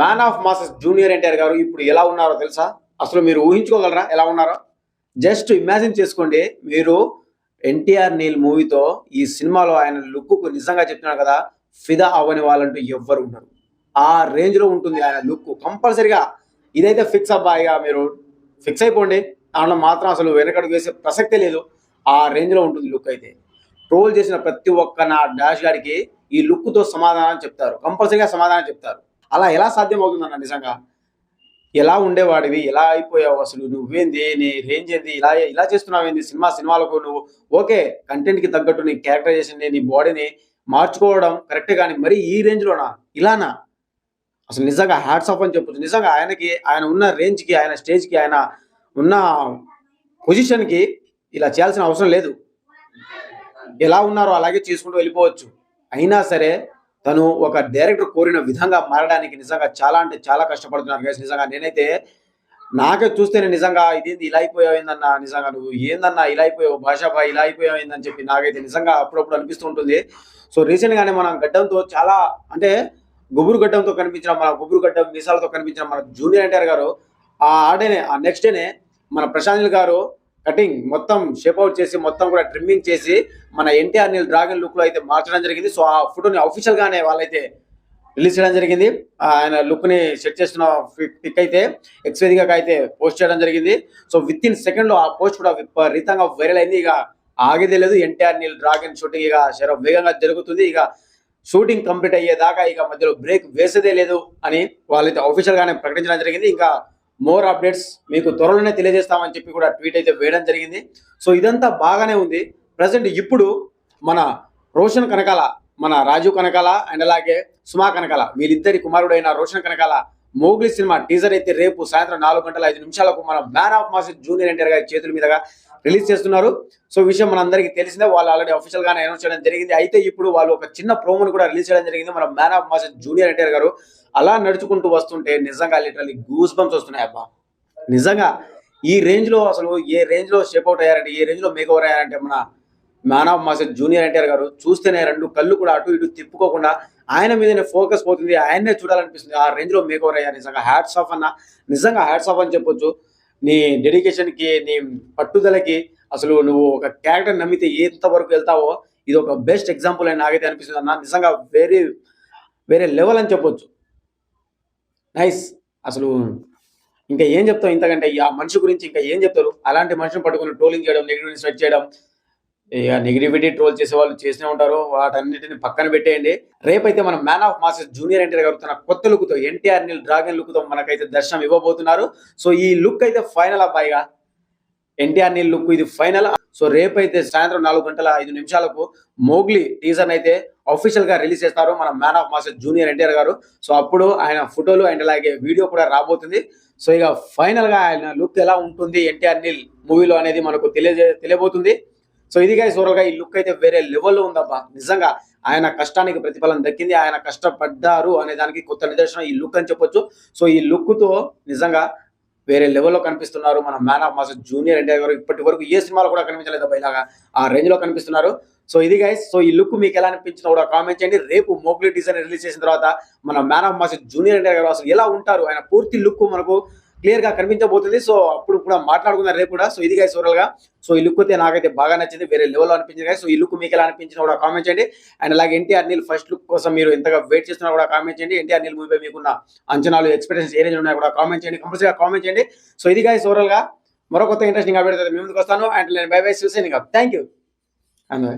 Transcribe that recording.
Man of masses junior NTR గారు ఇప్పుడు ఎలా ఉన్నారో తెలుసా? అసలు మీరు ఊహించుకోగలరా? ఎలా ఉన్నారో? జస్ట్ ఇమాజిన్ చేసుకోండి మీరు ఎన్టీఆర్ నీల్ మూవీతో ఈ సినిమాలో ఆయన లుక్కు నిజంగా చెప్తున్నారు కదా ఫిదా అవ్వని వాళ్ళంటూ ఎవ్వరు ఉన్నారు ఆ రేంజ్లో ఉంటుంది ఆయన లుక్ కంపల్సరిగా. ఇదైతే ఫిక్స్ అబ్బాయిగా మీరు ఫిక్స్ అయిపోండి. దాంట్లో మాత్రం అసలు వెనకడుగు వేసే ప్రసక్తే లేదు. ఆ రేంజ్లో ఉంటుంది లుక్ అయితే. ట్రోల్ చేసిన ప్రతి ఒక్క నా డాష్ గారికి ఈ లుక్తో సమాధానం చెప్తారు. కంపల్సరీగా సమాధానం చెప్తారు. అలా ఎలా సాధ్యమవుతుందన్న నిజంగా? ఎలా ఉండేవాడివి? ఎలా అయిపోయావు అసలు? నువ్వేంది? నీ రేంజ్ ఏంది? ఇలా ఇలా చేస్తున్నావు ఏంది? సినిమా సినిమాలకు నువ్వు ఓకే కంటెంట్కి తగ్గట్టు నీ క్యారెక్టరైజేషన్ నీ బాడీని మార్చుకోవడం కరెక్టే కానీ మరి ఈ రేంజ్లోనా? ఇలానా? అసలు నిజంగా హ్యాట్స్ ఆఫ్ అని చెప్పొచ్చు. నిజంగా ఆయనకి ఆయన ఉన్న రేంజ్కి ఆయన స్టేజ్కి ఆయన ఉన్న పొజిషన్కి ఇలా చేయాల్సిన అవసరం లేదు. ఎలా ఉన్నారో అలాగే చేసుకుంటూ వెళ్ళిపోవచ్చు. అయినా సరే తను ఒక డైరెక్టర్ కోరిన విధంగా మారడానికి నిజంగా చాలా అంటే చాలా కష్టపడుతున్నారు గైస్ నిజంగా నేనైతే నాకే చూస్తేనే నిజంగా ఇదేంది ఇలా అయిపోయావు ఏందన్నా? నిజంగా నువ్వు ఏందన్నా? ఇలా అయిపోయావు భాషాభాయ్ ఇలా అయిపోయావు ఏందని చెప్పి నాకైతే నిజంగా అప్పుడప్పుడు అనిపిస్తూ ఉంటుంది. సో రీసెంట్గానే మనం గడ్డంతో చాలా అంటే గుబురు గడ్డంతో కనిపించిన మన గుబురు గడ్డం మీసాలతో కనిపించిన మన జూనియర్ ఎన్టీఆర్ గారు ఆ ఆడేనే ఆ నెక్స్ట్ డేనే మన ప్రశాంత్ గారు కటింగ్ మొత్తం షేప్ అవుట్ చేసి మొత్తం కూడా ట్రిమ్మింగ్ చేసి మన ఎన్టీఆర్ నీల్ డ్రాగన్ లుక్లో అయితే మార్చడం జరిగింది. సో ఆ ఫోటోని అఫీషియల్ గానే వాళ్ళైతే రిలీజ్ చేయడం జరిగింది. ఆయన లుక్ని సెట్ చేసిన పిక్ అయితే ఎక్స్ అయితే పోస్ట్ చేయడం జరిగింది. సో విత్ ఇన్ సెకండ్లో ఆ పోస్ట్ కూడా విపరీతంగా వైరల్ అయింది. ఇక ఆగేదే లేదు. ఎన్టీఆర్ నీల్ డ్రాగన్ షూటింగ్ ఇక శరం వేగంగా జరుగుతుంది. ఇక షూటింగ్ కంప్లీట్ అయ్యేదాకా ఇక మధ్యలో బ్రేక్ వేసేదే లేదు అని వాళ్ళైతే అఫీషియల్ గానే ప్రకటించడం జరిగింది. ఇంకా మోర్ అప్డేట్స్ మీకు త్వరలోనే తెలియజేస్తామని చెప్పి కూడా ట్వీట్ అయితే వేయడం జరిగింది. సో ఇదంతా బాగానే ఉంది. ప్రజెంట్ ఇప్పుడు మన రోషన్ కనకాల మన రాజు కనకాల అండ్ అలాగే సుమా కనకాల వీళ్ళిద్దరి కుమారుడైన Roshan Kanakala Mowgli cinema teaser అయితే రేపు సాయంత్రం నాలుగు గంటల ఐదు నిమిషాలకు మన man of mass junior NTR గారి చేతుల మీదుగా రిలీజ్ చేస్తున్నారు. సో విషయం మనందరికీ తెలిసిందే. వాళ్ళు ఆల్రెడీ అఫీషియల్ గానే అనౌన్స్ చేయడం జరిగింది. అయితే ఇప్పుడు వాళ్ళు ఒక చిన్న ప్రోమోని కూడా రిలీజ్ చేయడం జరిగింది. మన man of mass junior NTR గారు. అలా నడుచుకుంటూ వస్తుంటే నిజంగా లిటరలీ గూస్ బంప్స్ వస్తున్నాయి అబ్బా. నిజంగా ఈ రేంజ్లో అసలు ఏ రేంజ్లో షేప్ అవుట్ అయ్యారంటే ఏ రేంజ్లో మేక్ ఓవర్ అయ్యారంటే మన man of master junior NTR గారు చూస్తేనే రెండు కళ్ళు కూడా అటు ఇటు తిప్పుకోకుండా ఆయన మీదనే ఫోకస్ పోతుంది ఆయన్నే చూడాలనిపిస్తుంది. ఆ రేంజ్లో మేక్ ఓవర్ అయ్యారు నిజంగా హ్యాట్స్ ఆఫ్ అన్న. నిజంగా హ్యాట్స్ ఆఫ్ అని చెప్పొచ్చు. నీ డెడికేషన్కి నీ పట్టుదలకి అసలు నువ్వు ఒక క్యారెక్టర్ నమ్మితే ఎంత వరకు వెళ్తావో ఇది ఒక బెస్ట్ ఎగ్జాంపుల్ అని నాకైతే అనిపిస్తుంది అన్న. నిజంగా వేరే వేరే లెవెల్ అని చెప్పొచ్చు. నైస్ అసలు ఇంకా ఏం చెప్తావు ఇంతకంటే? ఈ ఆ మనిషి గురించి ఇంకా ఏం చెప్తారు? అలాంటి మనిషిని పట్టుకుని ట్రోలింగ్ చేయడం నెగిటివ్ స్ప్రెడ్ చేయడం ఇక నెగిటివిటీ ట్రోల్ చేసే వాళ్ళు చేస్తూనే ఉంటారు. వాటన్నిటిని పక్కన పెట్టేయండి. రేపైతే మన man of masses junior NTR గారు తన కొత్త లుక్తో ఎన్టీఆర్ నిల్ డ్రాగన్ లుక్తో మనకైతే దర్శనం ఇవ్వబోతున్నారు. సో ఈ లుక్ అయితే ఫైనల్ అబ్బాయిగా ఎన్టీఆర్ నిల్ లుక్ ఇది ఫైనల్ సో రేపైతే సాయంత్రం నాలుగు గంటల ఐదు నిమిషాలకు మోగ్లీ టీజర్ అయితే అఫీషియల్గా రిలీజ్ చేస్తారు మన man of master junior NTR గారు. సో అప్పుడు ఆయన ఫోటోలు అండ్ అలాగే వీడియో కూడా రాబోతుంది. సో ఇక ఫైనల్గా ఆయన లుక్ ఎలా ఉంటుంది? ఎన్టీఆర్ నీల్ మూవీలో అనేది మనకు తెలియజే తెలియబోతుంది. సో ఇది గైస్ ఓవరాల్గా ఈ లుక్ అయితే వేరే లెవెల్లో ఉందబ్బా. నిజంగా ఆయన కష్టానికి ప్రతిఫలం దక్కింది ఆయన కష్టపడ్డారు అనే దానికి కొత్త నిదర్శనం ఈ లుక్ అని చెప్పొచ్చు. సో ఈ లుక్తో నిజంగా వేరే లెవెల్లో కనిపిస్తున్నారు మన man of master junior NTR గారు. ఇప్పటి వరకు ఏ సినిమాలో కూడా కనిపించలేదు అబ్బా ఇలాగా. ఆ రేంజ్లో కనిపిస్తున్నారు. సో ఇది గైస్ సో ఈ లుక్ మీకు ఎలా అనిపించిందో కూడా కామెంట్ చేయండి. రేపు మోగ్లీ డిజైన్ రిలీజ్ చేసిన తర్వాత మన man of master junior NTR గారు అసలు ఎలా ఉంటారు? ఆయన పూర్తి లుక్ మనకు క్లియర్గా కనిపించబోతుంది. సో అప్పుడు కూడా మాట్లాడుకున్నారు రేపు కూడా. సో ఇది గైస్ ఓవరాల్గా. సో ఈ లుక్ అయితే నాకైతే బాగా నచ్చింది. వేరే లెవెల్ అనిపించింది guys. సో ఈ లుక్ మీకు ఎలా అనిపించినా కూడా కామెంట్ చేయండి. అండ్ అలాగే ఎన్టీఆర్ నీల్ ఫస్ట్ లుక్ కోసం మీరు ఎంతగా వెయిట్ చేస్తున్నా కూడా కామెంట్ చేయండి. ఎన్టీఆర్ నీల్ మూవీపై మీకున్న అంచనాలు ఎక్స్పెక్టేషన్స్ ఏ రేంజ్ ఉన్నాయో కూడా కామెంట్ చేయండి. కంపల్సరీగా కామెంట్ చేయండి. సో ఇది గైస్ ఓవరాల్గా. మరో కొత్త ఇంట్రెస్టింగ్ అప్డేట్ మీ ముందుకు వస్తాను. అండ్ నేను బై బై చూసాను థ్యాంక్ యూ అండ్